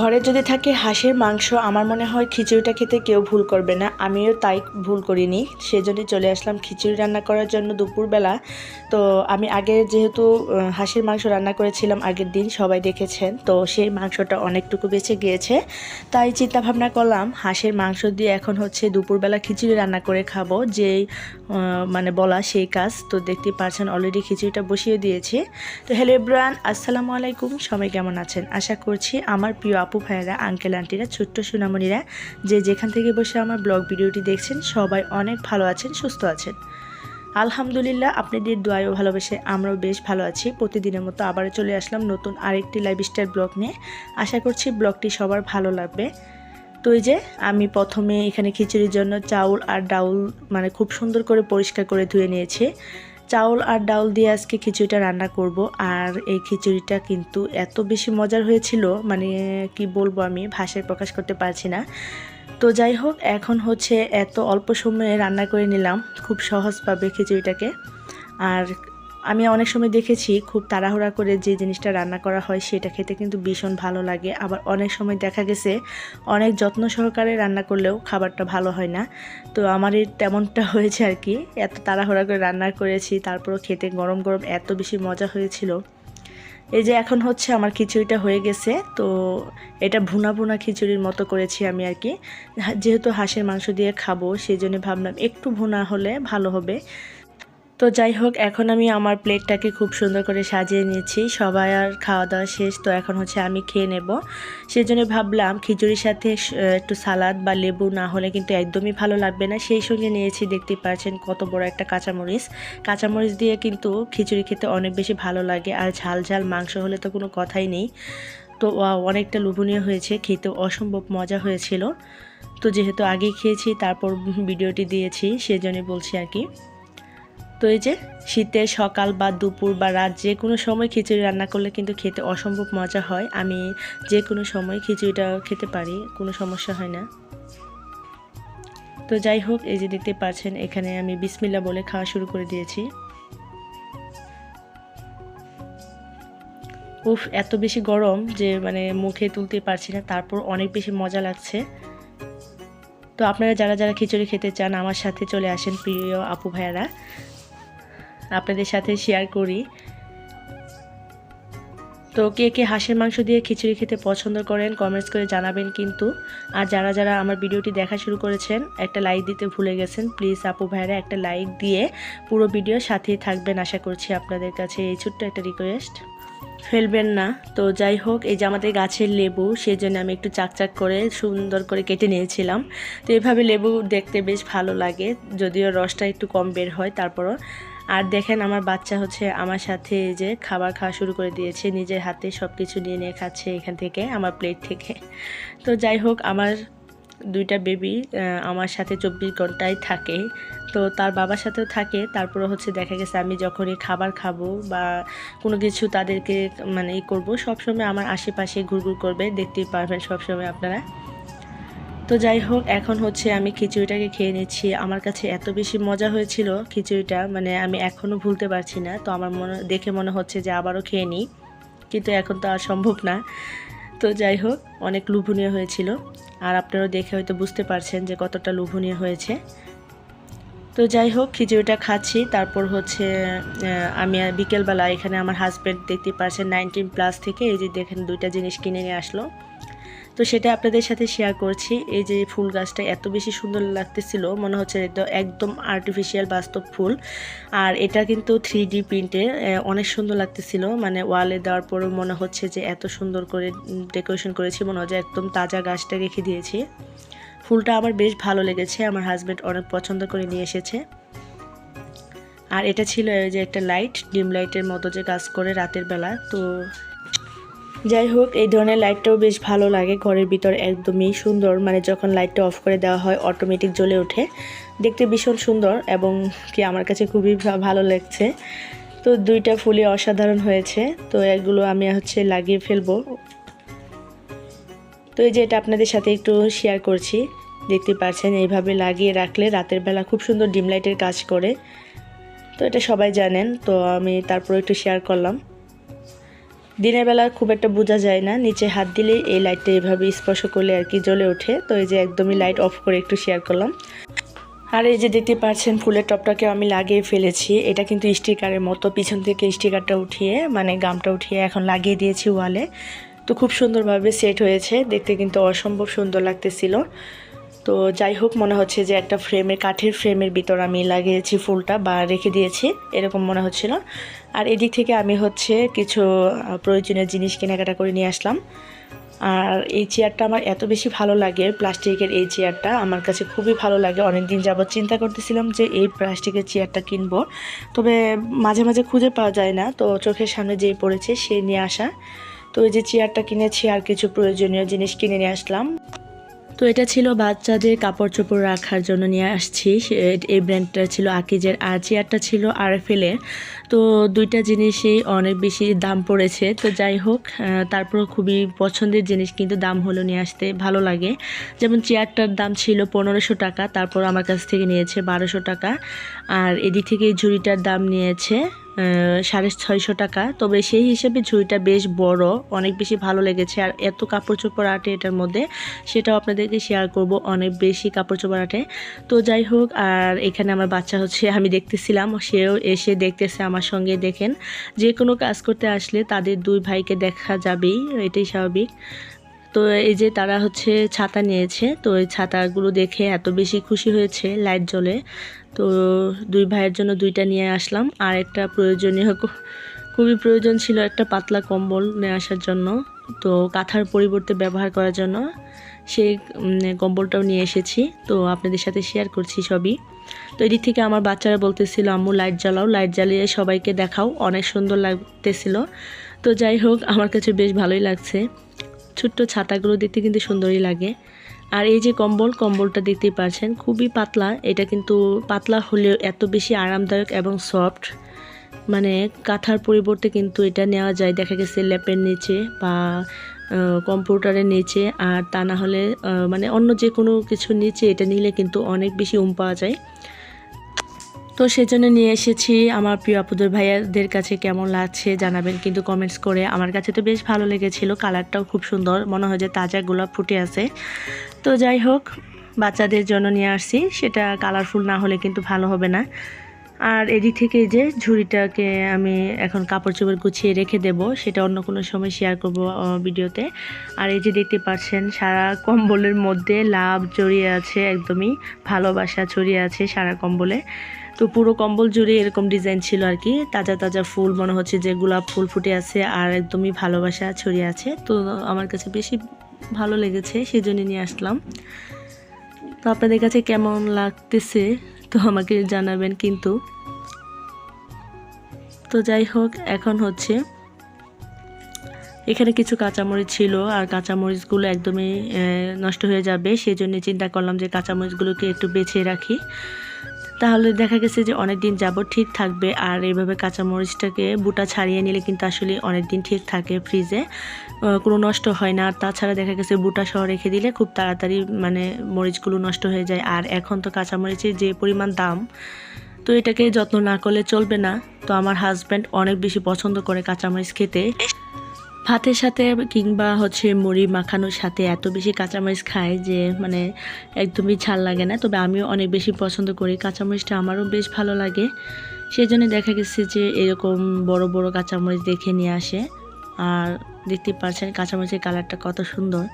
ঘরে যদি থাকে হাঁসের মাংস, আমার মনে হয় খিচুড়িটা খেতে কেউ ভুল করবে না। আমিও তাই ভুল করিনি। সেজন্যই চলে আসলাম খিচুড়ি রান্না করার জন্য দুপুরবেলা। তো আমি আগে যেহেতু হাঁসের মাংস রান্না করেছিলাম আগের দিন, সবাই দেখেছেন। তো সেই মাংসটা অনেকটুকু বেঁচে গিয়েছে। তাই চিন্তা ভাবনা করলাম, হাঁসের মাংস দিয়ে এখন হচ্ছে দুপুরবেলা খিচুড়ি রান্না করে খাব। যেই মানে বলা সেই কাজ। তো দেখতে পাচ্ছেন অলরেডি খিচুড়িটা বসিয়ে দিয়েছি। তো হ্যালো এব্রান আসসালামু আলাইকুম। সবাই কেমন আছেন? আশা করছি আমার প্রিয় আপু ভাইয়েরা আঙ্কেল আন্টিরা ছোট্ট সোনামণিরা, যে যেখান থেকে বসে আমার ব্লগ ভিডিওটি দেখছেন, সবাই অনেক ভালো আছেন, সুস্থ আছেন। আলহামদুলিল্লাহ, আপনাদের দোয়ায়ও ভালোবেসে আমরাও বেশ ভালো আছি। প্রতিদিনের মতো আবারও চলে আসলাম নতুন আরেকটি লাইফস্টাইল ব্লগ নিয়ে। আশা করছি ব্লগটি সবার ভালো লাগবে। তো এই যে, আমি প্রথমে এখানে খিচুড়ির জন্য চাউল আর ডাউল মানে খুব সুন্দর করে পরিষ্কার করে ধুয়ে নিয়েছি। চাউল আর ডাউল দিয়ে আজকে খিচুড়িটা রান্না করব। আর এই খিচুড়িটা কিন্তু এত বেশি মজার হয়েছিল মানে কি বলব আমি, ভাষায় প্রকাশ করতে পারছি না। তো যাই হোক, এখন হচ্ছে এত অল্প সময়ে রান্না করে নিলাম, খুব সহজভাবে খিচুড়িটাকে। আর আমি অনেক সময় দেখেছি খুব তাড়াহুড়া করে যে জিনিসটা রান্না করা হয় সেটা খেতে কিন্তু ভীষণ ভালো লাগে। আবার অনেক সময় দেখা গেছে অনেক যত্ন সহকারে রান্না করলেও খাবারটা ভালো হয় না। তো আমার তেমনটা হয়েছে আর কি। এত তাড়াহুড়া করে রান্না করেছি, তারপরও খেতে গরম গরম এত বেশি মজা হয়েছিল। এই যে এখন হচ্ছে আমার খিচুড়িটা হয়ে গেছে, তো এটা ভুনা ভুনা খিচুড়ির মতো করেছি আমি আর কি। যেহেতু হাঁসের মাংস দিয়ে খাব, সেই জন্য ভাবলাম একটু ভুনা হলে ভালো হবে। তো যাই হোক, এখন আমি আমার প্লেটটাকে খুব সুন্দর করে সাজিয়ে নিয়েছি। সবাই আর খাওয়া দাওয়া শেষ, তো এখন হচ্ছে আমি খেয়ে নেব। সেই জন্য ভাবলাম খিচুড়ির সাথে একটু সালাদ বা লেবু না হলে কিন্তু একদমই ভালো লাগবে না। সেই সঙ্গে নিয়েছি দেখতে পাচ্ছেন কত বড় একটা কাঁচামরিচ। কাঁচামরিচ দিয়ে কিন্তু খিচুড়ি খেতে অনেক বেশি ভালো লাগে, আর ঝাল ঝাল মাংস হলে তো কোনো কথাই নেই। তো অনেকটা লোভনীয় হয়েছে, খেতে অসম্ভব মজা হয়েছিল। তো যেহেতু আগে খেয়েছি, তারপর ভিডিওটি দিয়েছি, সেজন্যই বলছি আর কি। তো এই যে শীতের সকাল বা দুপুর বা রাত যে কোনো সময় খিচুড়ি রান্না করলে কিন্তু খেতে অসম্ভব মজা হয়। আমি যে কোনো সময় খিচুড়িটা খেতে পারি, কোনো সমস্যা হয় না। তো যাই হোক, এই যে দেখতে পাচ্ছেন, এখানে আমি বিসমিল্লা বলে খাওয়া শুরু করে দিয়েছি। উফ, এত বেশি গরম যে মানে মুখে তুলতে পারছি না, তারপর অনেক বেশি মজা লাগছে। তো আপনারা যারা যারা খিচুড়ি খেতে চান, আমার সাথে চলে আসেন প্রিয় আপু ভাইয়ারা। আপনাদের সাথে শেয়ার করি। তো কে কে হাঁসের মাংস দিয়ে খিচুড়ি খেতে পছন্দ করেন কমেন্টস করে জানাবেন কিন্তু। আর যারা যারা আমার ভিডিওটি দেখা শুরু করেছেন, একটা লাইক দিতে ভুলে গেছেন প্লিজ আপু ভাইরা একটা লাইক দিয়ে পুরো ভিডিও সাথেই থাকবেন আশা করছি আপনাদের কাছে এই ছোট্ট একটা রিকোয়েস্ট ফেলবেন না। তো যাই হোক, এই যে আমাদের গাছের লেবু সেই জন্য আমি একটু চাকচাক করে সুন্দর করে কেটে নিয়েছিলাম। তো এভাবে লেবু দেখতে বেশ ভালো লাগে, যদিও রসটা একটু কম বের হয়, তারপরও আর দেখেন আমার বাচ্চা হচ্ছে আমার সাথে যে খাবার খাওয়া শুরু করে দিয়েছে, নিজের হাতে সব কিছু নিয়ে নিয়ে খাচ্ছে এখান থেকে, আমার প্লেট থেকে। তো যাই হোক, আমার দুইটা বেবি আমার সাথে চব্বিশ ঘন্টায় থাকে। তো তার বাবার সাথেও থাকে তারপরে হচ্ছে দেখা গেছে আমি যখনই খাবার খাব বা কোনো কিছু তাদেরকে মানে ই করব, সবসময় আমার আশেপাশে ঘুরঘুর করবে, দেখতেই পারবেন সবসময় আপনারা। তো যাই হোক, এখন হচ্ছে আমি খিচুড়িটাকে খেয়ে নিচ্ছি। আমার কাছে এত বেশি মজা হয়েছিল খিচুড়িটা মানে আমি এখনও ভুলতে পারছি না। তো আমার মনে, দেখে মনে হচ্ছে যে আবারও খেয়ে নিই। কিন্তু এখন তো আর সম্ভব না। তো যাই হোক, অনেক লোভনীয় হয়েছিল। আর আপনারাও দেখে হয়তো বুঝতে পারছেন যে কতটা লোভনীয় হয়েছে। তো যাই হোক, খিচুড়িটা খাচ্ছি। তারপর হচ্ছে আমি বিকেলবেলা এখানে আমার হাজব্যান্ড দেখতে পারছেন নাইনটিন প্লাস থেকে। এই যে দেখেন, দুইটা জিনিস কিনে নিয়ে আসলো। তো সেটা আপনাদের সাথে শেয়ার করছি। এই যে ফুল গাছটা এত বেশি সুন্দর লাগতেছিল, মনে হচ্ছে একদম আর্টিফিশিয়াল বাস্তব ফুল। আর এটা কিন্তু থ্রি ডি প্রিন্টে অনেক সুন্দর লাগতেছিল। মানে ওয়ালে দেওয়ার পরেও মনে হচ্ছে যে এত সুন্দর করে ডেকোরেশন করেছি, মনে হচ্ছে একদম তাজা গাছটা রেখে দিয়েছি। ফুলটা আমার বেশ ভালো লেগেছে, আমার হাজব্যান্ড অনেক পছন্দ করে নিয়ে এসেছে। আর এটা ছিল যে একটা লাইট ডিম লাইটের মতো যে কাজ করে রাতের বেলা। তো যাই হোক, এই ধরনের লাইটটাও বেশ ভালো লাগে। ঘরের ভিতর একদমই সুন্দর মানে যখন লাইটটা অফ করে দেওয়া হয় অটোমেটিক জ্বলে ওঠে। দেখতে ভীষণ সুন্দর এবং কি আমার কাছে খুবই ভালো লাগছে। তো দুইটা ফুলই অসাধারণ হয়েছে। তো এগুলো আমি হচ্ছে লাগিয়ে ফেলব। তো এই যে এটা আপনাদের সাথে একটু শেয়ার করছি। দেখতে পাচ্ছেন, এইভাবে লাগিয়ে রাখলে রাতের বেলা খুব সুন্দর ডিম লাইটের কাজ করে। তো এটা সবাই জানেন, তো আমি তারপর একটু শেয়ার করলাম। দিনের বেলা খুব একটা বোঝা যায় না। নিচে হাত দিলেই এই লাইটটা এভাবে স্পর্শ করলে আর কি জ্বলে ওঠে। তো এই যে একদমই লাইট অফ করে একটু শেয়ার করলাম। আর এই যে দেখতে পাচ্ছেন, ফুলের টপটাকে আমি লাগিয়ে ফেলেছি। এটা কিন্তু স্টিকারের মতো। পিছন থেকে স্টিকারটা উঠিয়ে মানে গামটা উঠিয়ে এখন লাগিয়ে দিয়েছি ওয়ালে তো খুব সুন্দরভাবে সেট হয়েছে। দেখতে কিন্তু অসম্ভব সুন্দর লাগতেছিল। তো যাই হোক, মনে হচ্ছে যে একটা ফ্রেমের, কাঠের ফ্রেমের ভিতর আমি লাগিয়েছি ফুলটা বা রেখে দিয়েছি, এরকম মনে হচ্ছিল। আর এদিক থেকে আমি হচ্ছে কিছু প্রয়োজনীয় জিনিস কেনাকাটা করে নিয়ে আসলাম। আর এই চেয়ারটা আমার এত বেশি ভালো লাগে, প্লাস্টিকের এই চেয়ারটা আমার কাছে খুবই ভালো লাগে। অনেক দিন যাবত চিন্তা করতেছিলাম যে এই প্লাস্টিকের চেয়ারটা কিনবো। তবে মাঝে মাঝে খুঁজে পাওয়া যায় না, তো চোখের সামনে যেই পড়েছে সে নিয়ে আসা। তো এই যে চেয়ারটা কিনেছি আর কিছু প্রয়োজনীয় জিনিস কিনে নিয়ে আসলাম। তো এটা ছিল বাচ্চাদের কাপড় চোপড় রাখার জন্য নিয়ে আসছি। এই ব্র্যান্ডটা ছিল আকিজের, আর চেয়ারটা ছিল আর আরএফএলের। তো দুইটা জিনিসই অনেক বেশি দাম পড়েছে। তো যাই হোক তারপর খুবই পছন্দের জিনিস, কিন্তু দাম হলো নিয়ে আসতে ভালো লাগে। যেমন চেয়ারটার দাম ছিল পনেরোশো টাকা, তারপর আমার কাছ থেকে নিয়েছে বারোশো টাকা। আর এদিক থেকে ঝুড়িটার দাম নিয়েছে সাড়ে ছয়শো টাকা। তবে সেই হিসেবে ঝুড়িটা বেশ বড়, অনেক বেশি ভালো লেগেছে। আর এত কাপড় চোপড় আটে এটার মধ্যে, সেটাও আপনাদেরকে শেয়ার করব, অনেক বেশি কাপড় চোপড় আটে। তো যাই হোক, আর এখানে আমার বাচ্চা হচ্ছে, আমি দেখতেছিলাম, সেও এসে দেখতেছে আমার সঙ্গে, দেখেন। যে কোনো কাজ করতে আসলে তাদের দুই ভাইকে দেখা যাবেই, এটাই স্বাভাবিক। তো এই যে তারা হচ্ছে ছাতা নিয়েছে, তো এই ছাতাগুলো দেখে এত বেশি খুশি হয়েছে লাইট জ্বলে। তো দুই ভাইয়ের জন্য দুইটা নিয়ে আসলাম। আর একটা প্রয়োজনীয় খুবই প্রয়োজন ছিল একটা পাতলা কম্বল নিয়ে আসার জন্য, তো কাঁথার পরিবর্তে ব্যবহার করার জন্য। সেই কম্বলটাও নিয়ে এসেছি। তো আপনাদের সাথে শেয়ার করছি সবই। তো এদিক থেকে আমার বাচ্চারা বলতেছিল, আম্মু, লাইট জ্বালাও, লাইট জ্বালিয়ে সবাইকে দেখাও। অনেক সুন্দর লাগতেছিল। তো যাই হোক, আমার কাছে বেশ ভালোই লাগছে। ছোট্ট ছাতাগুলো দেখতে কিন্তু সুন্দরই লাগে। আর এই যে কম্বল, কম্বলটা দেখতেই পাচ্ছেন, খুবই পাতলা। এটা কিন্তু পাতলা হলেও এত বেশি আরামদায়ক এবং সফট। মানে কাঁথার পরিবর্তে কিন্তু এটা নেওয়া যায়। দেখা গেছে ল্যাপের নিচে বা কম্পিউটারের নিচে। আর তা না হলে মানে অন্য যে কোনো কিছুর নিচে এটা নিলে কিন্তু অনেক বেশি উম পাওয়া যায়। তো সেজন্য নিয়ে এসেছি। আমার প্রিয় আপুদের ভাইয়াদের কাছে কেমন লাগছে জানাবেন, কিন্তু কমেন্টস করে। আমার কাছে তো বেশ ভালো লেগেছিল কালারটাও খুব সুন্দর, মনে হয় যে তাজা গোলাপ ফুটে আছে। তো যাই হোক, বাচ্চাদের জন্য নিয়ে আসছি, সেটা কালারফুল না হলে কিন্তু ভালো হবে না। আর এদিক থেকে যে ঝুড়িটাকে আমি এখন কাপড় চোপড় গুছিয়ে রেখে দেব, সেটা অন্য কোনো সময় শেয়ার করব ভিডিওতে। আর এই যে দেখতে পাচ্ছেন, সারা কম্বলের মধ্যে লাভ জড়িয়ে আছে, একদমই ভালোবাসা ছড়িয়ে আছে সারা কম্বলে। তো পুরো কম্বল জুড়ে এরকম ডিজাইন ছিল আর কি। তাজা তাজা ফুল, মনে হচ্ছে যে গোলাপ ফুল ফুটে আছে আর একদমই ভালোবাসা ছড়িয়ে আছে। তো আমার কাছে বেশি ভালো লেগেছে সেই জন্য নিয়ে আসলাম। তো আপনাদের কাছে কেমন লাগতেছে, তো আমাকে জানাবেন কিন্তু। তো যাই হোক, এখন হচ্ছে এখানে কিছু কাঁচামরিচ ছিল আর কাঁচামরিচগুলো একদমই নষ্ট হয়ে যাবে। সেই জন্য চিন্তা করলাম যে কাঁচামরিচগুলোকে একটু বেছে রাখি। তাহলে দেখা গেছে যে অনেক দিন যাব ঠিক থাকবে আর এইভাবে কাঁচামরিচটাকে বুটা ছাড়িয়ে নিলে কিন্তু আসলে অনেক দিন ঠিক থাকে ফ্রিজে। কোনো নষ্ট হয় না। আর তাছাড়া দেখা গেছে বুটা সহ রেখে দিলে খুব তাড়াতাড়ি মানে মরিচগুলো নষ্ট হয়ে যায়। আর এখন তো কাঁচামরিচের যে পরিমাণ দাম, তো এটাকে যত্ন না করলে চলবে না। তো আমার হাজব্যান্ড অনেক বেশি পছন্দ করে কাঁচামরিচ খেতে। ভাতের সাথে কিংবা হচ্ছে মুড়ি মাখানোর সাথে এত বেশি কাঁচামরিচ খায় যে মানে একদমই ছাল লাগে না। তবে আমিও অনেক বেশি পছন্দ করি। কাঁচামরিচটা আমারও বেশ ভালো লাগে। সেই জন্য দেখা গেছে যে, এরকম বড় বড় কাঁচামরিচ দেখে নিয়ে আসে। আর দেখতে পাচ্ছেন কাঁচামরিচের কালারটা কত সুন্দর।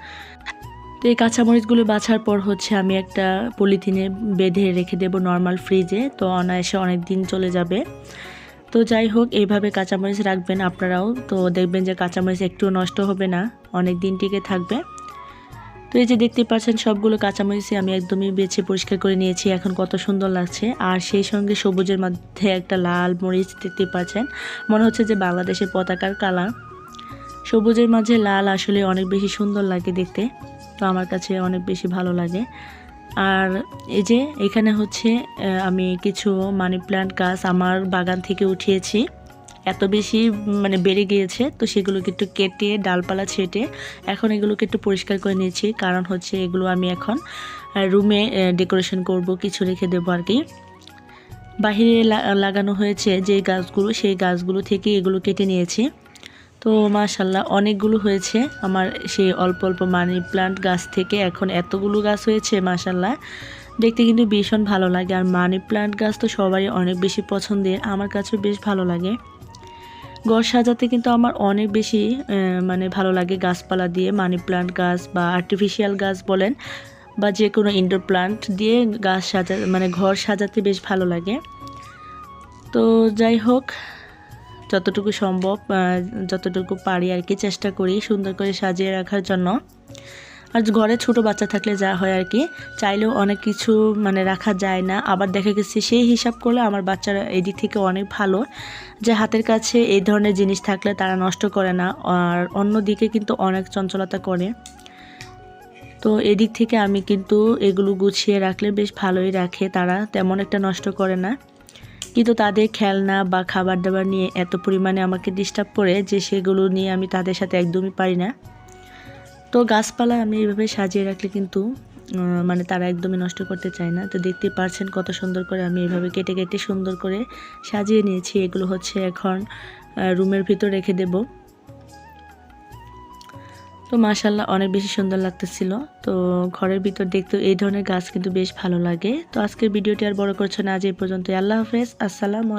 তো এই কাঁচামরিচগুলো বাছার পর হচ্ছে আমি একটা পলিথিনে বেঁধে রেখে দেবো নর্মাল ফ্রিজে। তো অনায়াসে অনেক দিন চলে যাবে। তো যাই হোক, এইভাবে কাঁচামরিচ রাখবেন আপনারাও। তো দেখবেন যে কাঁচামরিচ একটু নষ্ট হবে না, অনেক দিন টিকে থাকবে। তো এই যে দেখতে পাচ্ছেন, সবগুলো কাঁচামরিচই আমি একদমই বেছে পরিষ্কার করে নিয়েছি, এখন কত সুন্দর লাগছে। আর সেই সঙ্গে সবুজের মধ্যে একটা লাল মরিচ দেখতে পাচ্ছেন। মনে হচ্ছে যে বাংলাদেশের পতাকার কালার। সবুজের মাঝে লাল আসলে অনেক বেশি সুন্দর লাগে দেখতে। তো আমার কাছে অনেক বেশি ভালো লাগে। আর এই যে এখানে হচ্ছে আমি কিছু মানি প্ল্যান্ট গাছ আমার বাগান থেকে উঠিয়েছি। এত বেশি মানে বেড়ে গিয়েছে, তো সেগুলোকে একটু কেটে, ডালপালা ছেটে এখন এগুলোকে একটু পরিষ্কার করে নিয়েছি। কারণ হচ্ছে এগুলো আমি এখন রুমে ডেকোরেশন করব, কিছু রেখে দেবো আর কি। বাহিরে লাগানো হয়েছে যে গাছগুলো, সেই গাছগুলো থেকে এগুলো কেটে নিয়েছি। তো মাশাল্লাহ, অনেকগুলো হয়েছে। আমার সেই অল্প অল্প মানি প্লান্ট গাছ থেকে এখন এতগুলো গাছ হয়েছে, মাশাল্লাহ। দেখতে কিন্তু ভীষণ ভালো লাগে। আর মানি প্লান্ট গাছ তো সবারই অনেক বেশি পছন্দের। আমার কাছেও বেশ ভালো লাগে। ঘর সাজাতে কিন্তু আমার অনেক বেশি মানে ভালো লাগে। গাছপালা দিয়ে মানি প্লান্ট গাছ বা আর্টিফিশিয়াল গাছ বলেন বা যে কোনো ইনডোর প্লান্ট দিয়ে গাছ সাজা মানে ঘর সাজাতে বেশ ভালো লাগে। তো যাই হোক যতটুকু সম্ভব যতটুকু পারি আর কি চেষ্টা করি সুন্দর করে সাজিয়ে রাখার জন্য। আর ঘরে ছোট বাচ্চা থাকলে যা হয় আর কি, চাইলেও অনেক কিছু মানে রাখা যায় না। আবার দেখা গেছে সেই হিসাব করলে আমার বাচ্চারা এদিক থেকে অনেক ভালো। যে হাতের কাছে এই ধরনের জিনিস থাকলে তারা নষ্ট করে না, আর অন্য দিকে কিন্তু অনেক চঞ্চলতা করে। তো এদিক থেকে আমি কিন্তু এগুলো গুছিয়ে রাখলে বেশ ভালোই রাখে। তারা তেমন একটা নষ্ট করে না। কিন্তু তাদের খেলনা বা খাবার দাবার নিয়ে এত পরিমাণে আমাকে ডিস্টার্ব করে যে সেগুলো নিয়ে আমি তাদের সাথে একদমই পারি না। তো গাছপালা আমি এইভাবে সাজিয়ে রাখলে কিন্তু মানে তারা একদমই নষ্ট করতে চায় না। তো দেখতে পারছেন কত সুন্দর করে আমি এভাবে কেটে কেটে সুন্দর করে সাজিয়ে নিয়েছি। এগুলো হচ্ছে এখন রুমের ভিতর রেখে দেব। তো মাশাল্লাহ অনেক বেশি সুন্দর লাগতেছিল। তো ঘরের ভিতর দেখতে এই ধরনের গাছ কিন্তু বেশ ভালো লাগে। তো আজকের ভিডিওটি আর বড় করছে না, আজ এই পর্যন্ত আল্লাহ হাফেজ, আসসালাম